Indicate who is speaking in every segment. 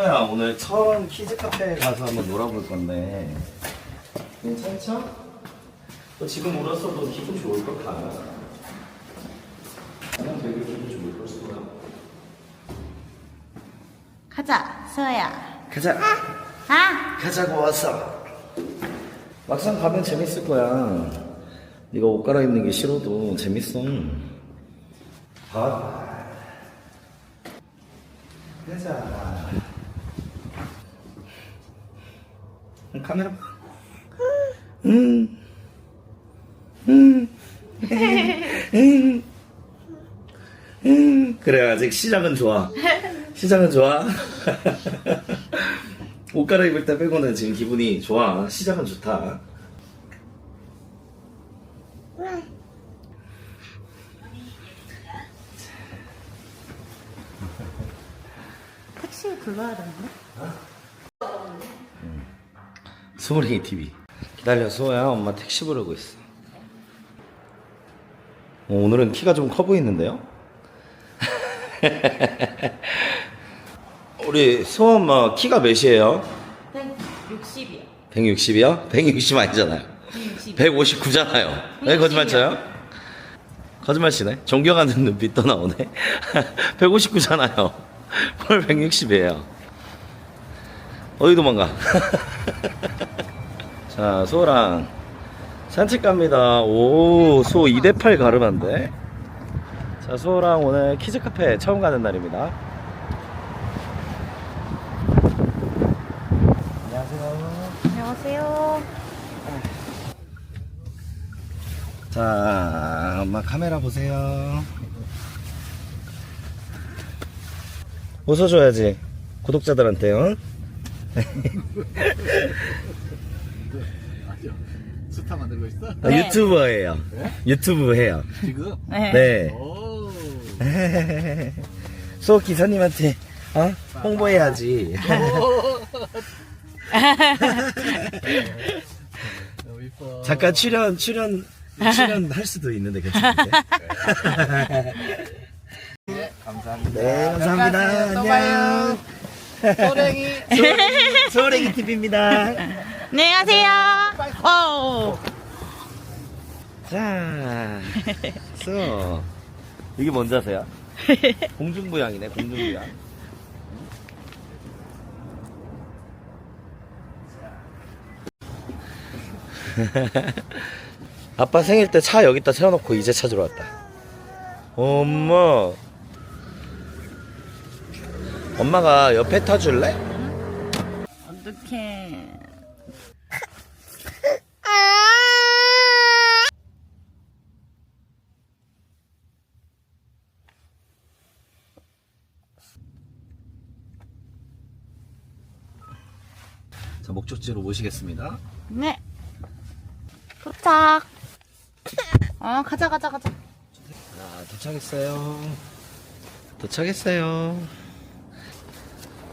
Speaker 1: 소야 오늘 처음 키즈 카페에 가서 한번 놀아볼 건데 괜찮죠? 너 지금 울었어도 기분 좋을 것 같아. 그냥 되게 기분 좋을 걸 소야.
Speaker 2: 가자, 수아야.
Speaker 1: 가자.
Speaker 2: 아!
Speaker 1: 가자고 왔어. 막상 가면 재밌을 거야. 네가 옷 갈아입는 게 싫어도 재밌어. 봐. 가자. 카메라. 봐. 음. 음. 음. 음. 그래 아직 시작은 좋아. 시작은 좋아. 옷 갈아입을 때 빼고는 지금 기분이 좋아. 시작은 좋다.
Speaker 2: 택시 불러야 되는데?
Speaker 1: 소울이 TV. 기다려, 소야. 엄마 택시 부르고 있어. 어, 오늘은 키가 좀 커 보이는데요? 우리 소아 엄마 키가 몇이에요?
Speaker 2: 160이요.
Speaker 1: 160이요? 160 아니잖아요.
Speaker 2: 160.
Speaker 1: 159잖아요. 왜 거짓말 쳐요? 거짓말 치네. 존경하는 눈빛 또 나오네. 159잖아요. 뭘 160이에요. 어디 도망가? 자, 소랑 산책 갑니다. 오, 소 2대8 가름한데. 자, 소랑 오늘 키즈 카페 처음 가는 날입니다. 안녕하세요.
Speaker 2: 안녕하세요.
Speaker 1: 자, 엄마 카메라 보세요. 웃어줘야지. 구독자들한테 요.
Speaker 3: 스타 만들고 있어?
Speaker 1: 아, 유튜버예요. 유튜브 해요.
Speaker 3: 지금?
Speaker 2: 네.
Speaker 1: 네.
Speaker 3: 오.
Speaker 1: 소 기사님한테 어? 홍보해야지.
Speaker 3: 너무 이뻐.
Speaker 1: 잠깐 출연 출연 출연 할 수도 있는데 괜찮은데?
Speaker 3: 감사합니다.
Speaker 1: 네, 감사합니다.
Speaker 3: 또 봐요. 소랭이.
Speaker 1: 소랭이 TV입니다.
Speaker 2: 안녕하세요. 어.
Speaker 1: 자, 소 이게 뭔지 아세요? 공중부양이네, 공중부양. 아빠 생일 때 차 여기다 세워놓고 이제 찾으러 왔다. 엄마. 엄마가 옆에 타줄래?
Speaker 2: 어떡해.
Speaker 1: 자, 목적지로 모시겠습니다.
Speaker 2: 네. 도착. 어, 가자, 가자, 가자.
Speaker 1: 자, 도착했어요. 도착했어요.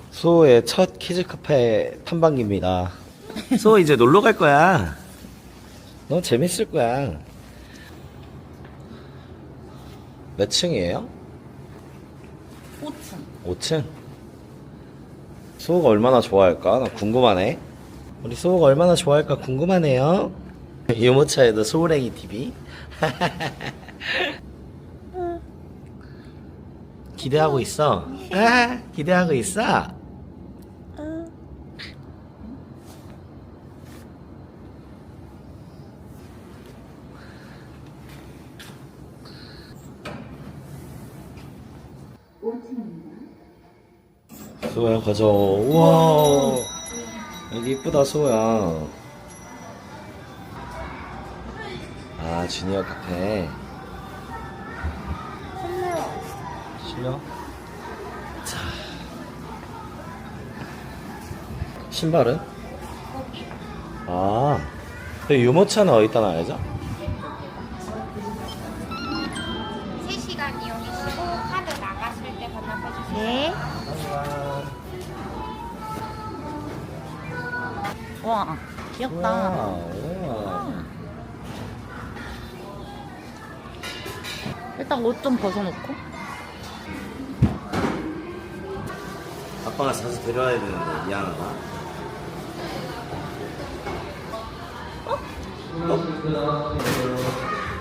Speaker 1: 수호의 첫 키즈 카페 탐방기입니다. 수호 이제 놀러 갈 거야. 너무 재밌을 거야. 몇 층이에요?
Speaker 2: 5층.
Speaker 1: 5층? 수호가 얼마나 좋아할까? 나 궁금하네. 우리 수호가 얼마나 좋아할까 궁금하네요. 유모차에도 소울랭이 TV. 기대하고 있어. 아, 기대하고 있어. 소야 가자. 우와. 여기 이쁘다 소야. 아 주니어 카페. 실려? 자. 신발은? 아. 그 유모차는 어디다 놔야죠?
Speaker 2: 와, 귀엽다.
Speaker 1: 우와.
Speaker 2: 일단 옷 좀 벗어놓고.
Speaker 1: 아빠 아빠가 자주 데려와야 되는데 미안하다.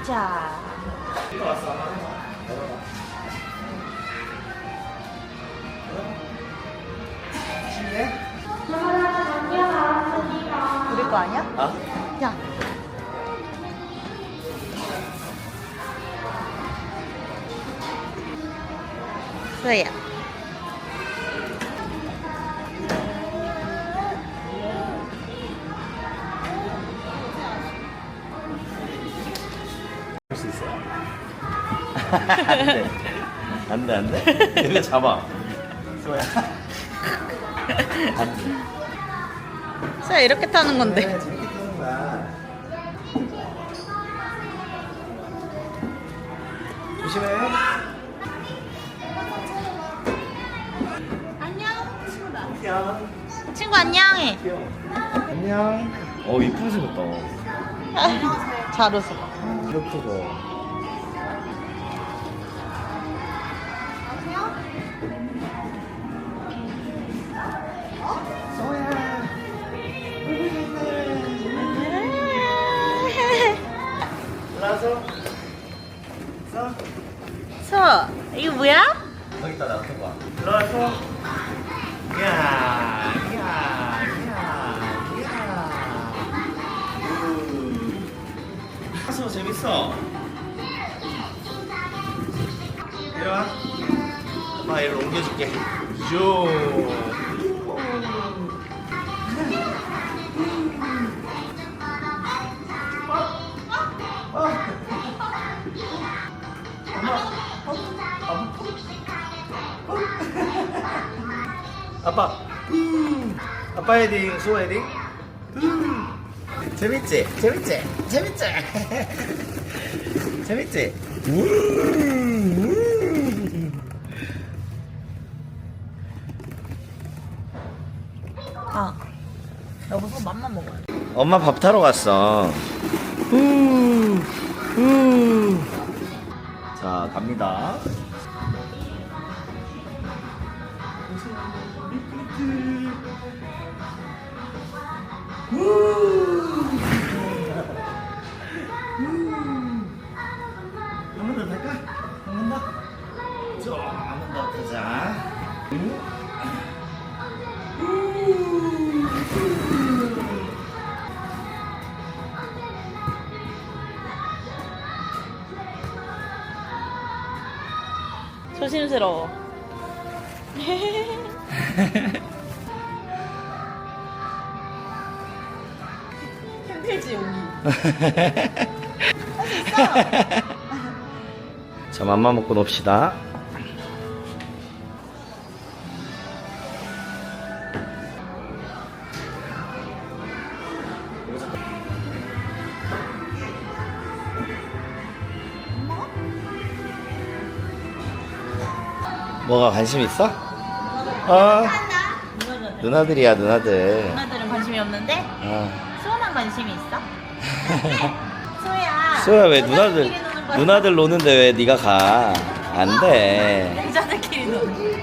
Speaker 2: 자. 우리 거 아니야?
Speaker 1: 아?
Speaker 2: 야. 소야.
Speaker 1: 할 수 있어? 안돼 안돼 안돼 이거 잡아 소야 안돼
Speaker 2: 소야 이렇게 타는 건데.
Speaker 1: 재밌게 타는 거야 조심해
Speaker 2: 안녕.
Speaker 1: 안녕
Speaker 2: 친구 안녕해.
Speaker 1: 귀여워 안녕 어 이쁘게 생겼다
Speaker 2: 잘 웃어.
Speaker 1: 귀엽다 아빠 헤딩 소 헤딩 음. 재밌지 재밌지 재밌지 재밌지
Speaker 2: 아. 여보 소 맘만 먹어요.
Speaker 1: 엄마 밥 타러 갔어. 자 갑니다 한번더 탈까? 한번 더? 좀 한번 더 타자
Speaker 2: 조심스러워. 여기.
Speaker 1: 자 맘마 먹고 놉시다 뭐가 관심 있어? 어
Speaker 2: 누나들.
Speaker 1: 누나들이야 누나들
Speaker 2: 누나들은 관심이 없는데
Speaker 1: 어.
Speaker 2: 수원한 관심이 있어? 소야.
Speaker 1: 소야 왜 누나들? 누나들 노는데 왜 네가 가? 안돼
Speaker 2: 노는.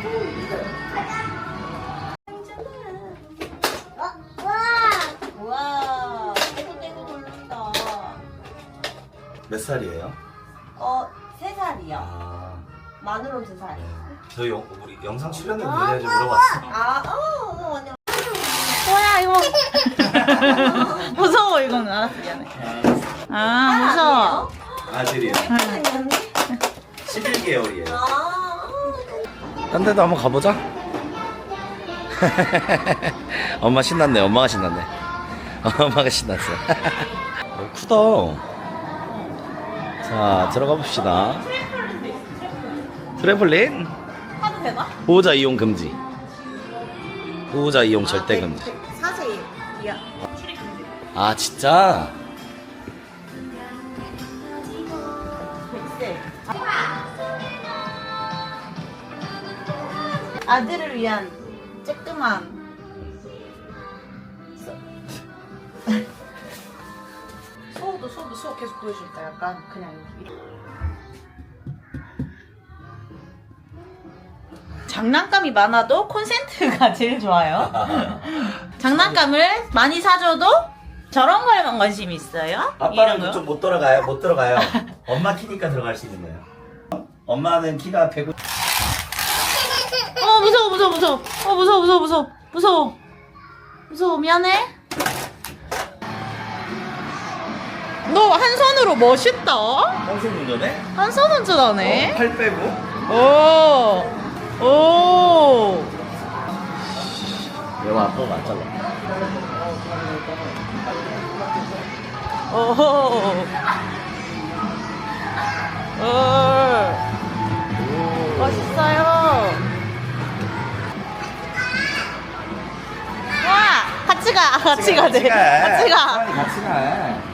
Speaker 2: 와, 떼고 고른다.
Speaker 1: 몇 살이에요?
Speaker 2: 어, 세 살이요.
Speaker 1: 아
Speaker 2: 만으로 두 살.
Speaker 1: 저희 영, 우리 영상 출연료 문제인지 물어봤어
Speaker 2: 아, 어, 어, 언니. 뭐야 이거? 무서 워 이거는 알았어 미안해. 아 무서워.
Speaker 1: 아들이요
Speaker 2: 응.
Speaker 1: 11개월이에요. 딴 데도 한번 가보자. 엄마 신났네. 엄마가 신났네. 엄마가 신났어. 어, 크다. 자 들어가 봅시다. 트램폴린?
Speaker 2: 하도 되나?
Speaker 1: 보호자 이용 금지. 보호자 이용 절대 금지. 아 진짜?
Speaker 2: 아들을 위한 쬐끄만. 소도 소도 소 계속 보여줄까? 약간 그냥. 장난감이 많아도 콘센트가 제일 좋아요. 장난감을 많이 사줘도 저런 거에만 관심이 있어요.
Speaker 1: 아빠는
Speaker 2: 거요?
Speaker 1: 그쪽 못 들어가요. 못 들어가요. 엄마 키니까 들어갈 수 있는 거예요. 엄마는 키가 100.
Speaker 2: 어 무서워 무서워 무서워. 어 무서워 무서워 무서워 무서워 무서워 미안해. 너 한 손으로 멋있다.
Speaker 1: 평생 운전해?
Speaker 2: 한 손 운전하네.
Speaker 1: 팔 빼고?
Speaker 2: 오. 오.
Speaker 1: 아빠가 안 잘라.
Speaker 2: 오. 오. 멋있어요. 와, 같이 가. 같이 가. 네. 같이 가.
Speaker 1: 같이 가.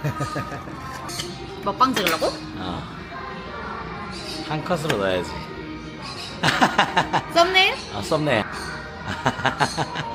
Speaker 2: 먹방 찍으려고?
Speaker 1: 어. 한 컷으로 넣어야지.
Speaker 2: 썸네일?
Speaker 1: 아, 썸네.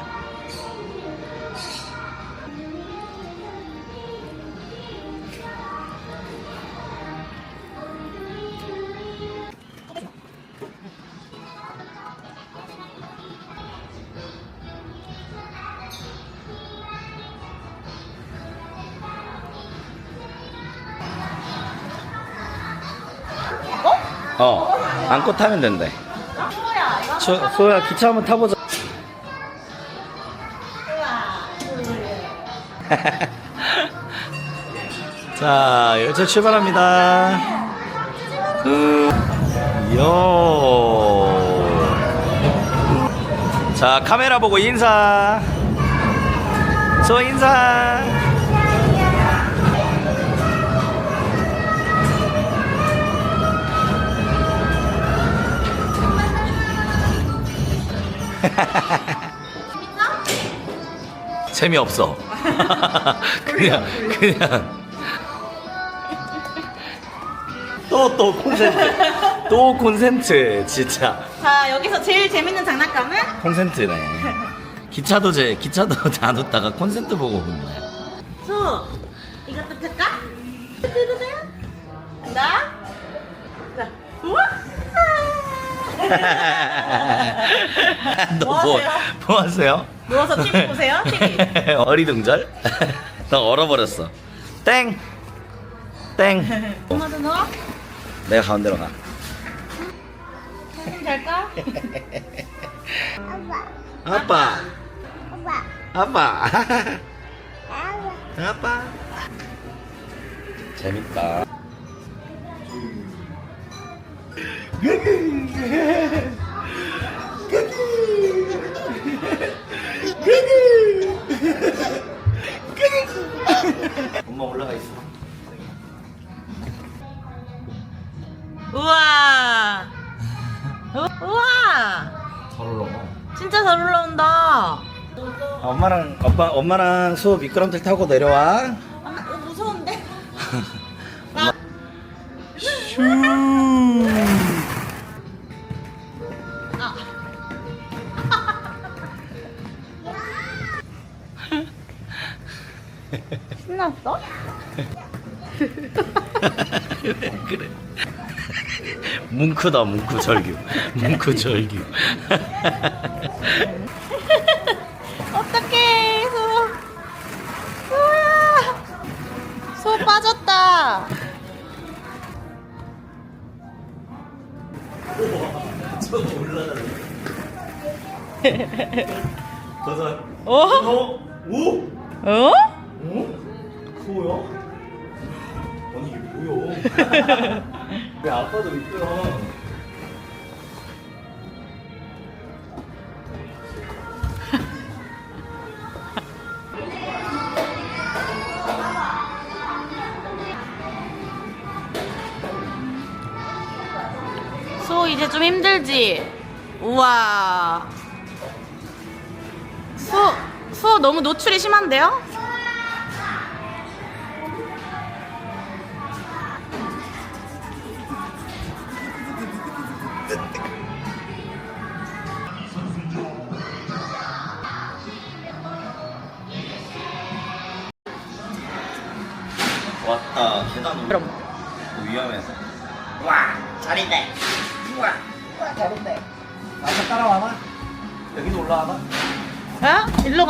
Speaker 1: 어? 안고 타면 된대.
Speaker 2: 소야, 이거
Speaker 1: 저, 소야 기차 한번 타보자. 자, 열차 출발합니다. 후, 요. 자, 카메라 보고 인사. 소 인사. 재미없어. 그냥, 그냥. 또, 또 콘센트. 또 콘센트, 진짜.
Speaker 2: 자, 여기서 제일 재밌는 장난감은?
Speaker 1: 콘센트네. 기차도 제, 기차도 놔뒀다가 콘센트 보고 있네.
Speaker 2: 소, 이것도 탈까? 나? 자, 우와!
Speaker 1: 너
Speaker 2: 뭐
Speaker 1: 뭐,
Speaker 2: 하세요?
Speaker 1: 뭐 하세요?
Speaker 2: 누워서 TV 보세요, TV.
Speaker 1: 어리둥절? 너 얼어버렸어. 땡! 땡!
Speaker 2: 엄마도 넣어?
Speaker 1: 내가 가운데로 가.
Speaker 2: 좀 잘까?
Speaker 1: 아빠! 아빠! 아빠! 재밌다. 엄마 올라가 있어.
Speaker 2: 우와! 우- 우와!
Speaker 1: 잘 올라가.
Speaker 2: 진짜 잘 올라온다.
Speaker 1: 엄마랑 아빠 엄마랑 수업 미끄럼틀 타고 내려와.
Speaker 2: 아, 어, 무서운데?
Speaker 1: 슈.
Speaker 2: 신났어?
Speaker 1: 그래. 뭉크다 뭉크 절규. 뭉크 절규.
Speaker 2: 어떡해, 소. 소야. 소 빠졌다.
Speaker 1: 저 올라가네. 도전.
Speaker 2: 어?
Speaker 1: 어? 오?
Speaker 2: 어?
Speaker 1: 어? 그거야? 아니 이게 뭐야? 왜 아빠도 미끄러?
Speaker 2: 소 이제 좀 힘들지? 우와. 수, 수 너무 노출이 심한데요?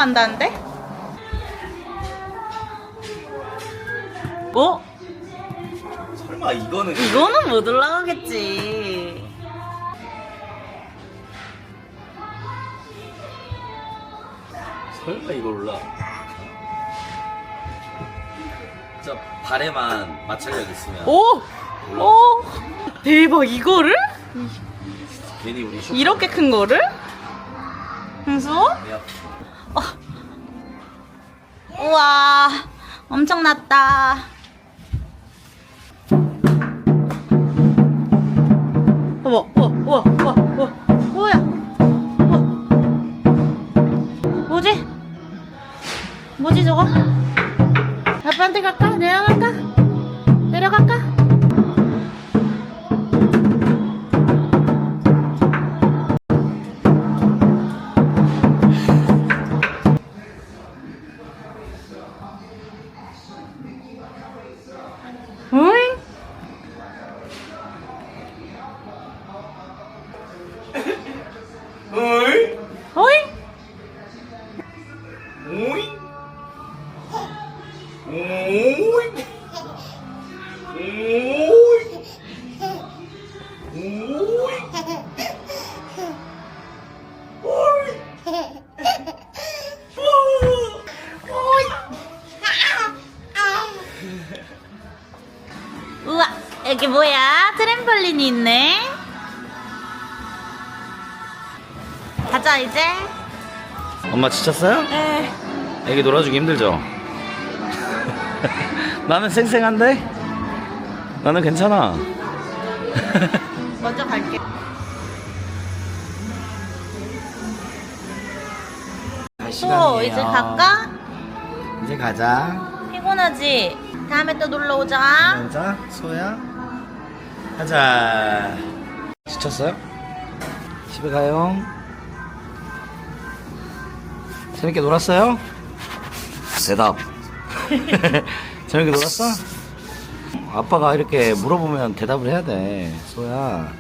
Speaker 2: 간다는데? 어?
Speaker 1: 설마 이거는
Speaker 2: 이거는 못 올라가겠지.
Speaker 1: 설마 이걸 올라 저 발에만 마찰력 있으면
Speaker 2: 오! 오! 대박, 이거를?
Speaker 1: 괜히 우리 쇼
Speaker 2: 이렇게 큰 거를? 흥수? 우와, 엄청났다. 우와, 우와, 우와, 우와, 뭐야? 우와. 뭐지? 뭐지 저거? 아빠한테 갈까?
Speaker 1: 오이? 오이? 오이? 오이?
Speaker 2: 우와, 여기 뭐야? 트램펄린이 있네. 가자 이제.
Speaker 1: 엄마 지쳤어요?
Speaker 2: 에.
Speaker 1: 애기 놀아주기 힘들죠? 나는 쌩쌩한데? 나는 괜찮아
Speaker 2: 먼저 갈게. 갈또 이제 갈까?
Speaker 1: 이제 가자
Speaker 2: 피곤하지? 다음에 또 놀러 오자.
Speaker 1: 가자 소야 가자 지쳤어요? 집에 가요 재밌게 놀았어요? 대답 재밌게 놀았어? 아빠가 이렇게 물어보면 대답을 해야 돼 소야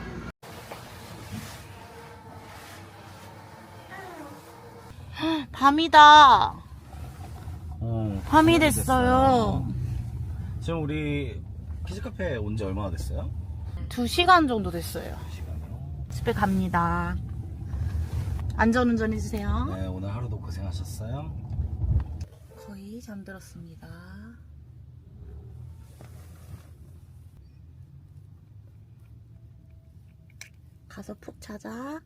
Speaker 2: 밤이다.
Speaker 1: 어,
Speaker 2: 밤이 됐어요.
Speaker 1: 지금 우리 키즈카페 온 지 얼마나 됐어요?
Speaker 2: 두 시간 정도 됐어요. 집에 갑니다. 안전운전 해주세요.
Speaker 1: 네 오늘 하루도 고생하셨어요
Speaker 2: 잠들었습니다. 가서 푹 자자.